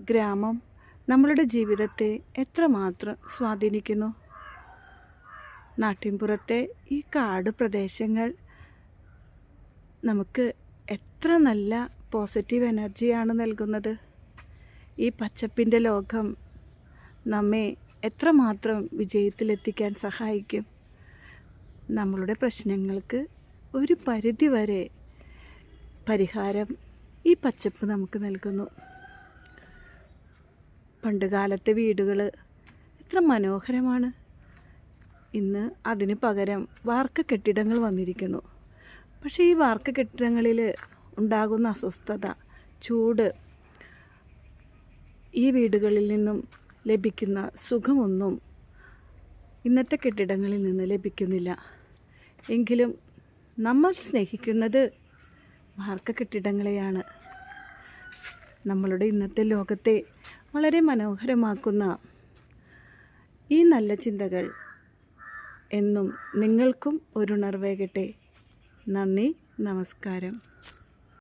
ഗ്രാമം നമ്മളുടെ ജീവിതത്തെ എത്രമാത്രം സ്വാധീനിക്കുന്നു? നാട്ടിൻപുറത്തെ ഈ കാട് പ്രദേശങ്ങൾ നമുക്ക് എത്ര നല്ല പോസിറ്റീവ് എനർജിയാണ് നൽകുന്നത്? ഈ പച്ചപ്പിന്റെ ലോകം നമ്മെ എത്രമാത്രം വിജയത്തിലെത്തിക്കാൻ സഹായിക്കും? നമ്മളുടെ പ്രശ്നങ്ങൾക്ക് ഒരു പരിധി വരെ പരിഹാരം ഈ പച്ചപ്പ് നമുക്ക് നൽകുന്നു. പണ്ട് കാലത്തെ വീടുകൾ എത്ര മനോഹരമാണ്. ഇന്ന് അതിന് പകരം വാർക്ക കെട്ടിടങ്ങൾ വന്നിരിക്കുന്നു. പക്ഷേ ഈ വാർക്ക കെട്ടിടങ്ങളിൽ ഉണ്ടാകുന്ന അസ്വസ്ഥത ചൂട് ഈ വീടുകളിൽ നിന്നും ലഭിക്കുന്ന സുഖമൊന്നും ഇന്നത്തെ കെട്ടിടങ്ങളിൽ നിന്ന് ലഭിക്കുന്നില്ല. എങ്കിലും നമ്മൾ സ്നേഹിക്കുന്നത് വാർക്ക കെട്ടിടങ്ങളെയാണ്. നമ്മളുടെ ഇന്നത്തെ ലോകത്തെ വളരെ മനോഹരമാക്കുന്ന ഈ നല്ല ചിന്തകൾ എന്നും നിങ്ങൾക്കും ഒരു ഉണർവേകട്ടെ. നന്ദി നമസ്കാരം.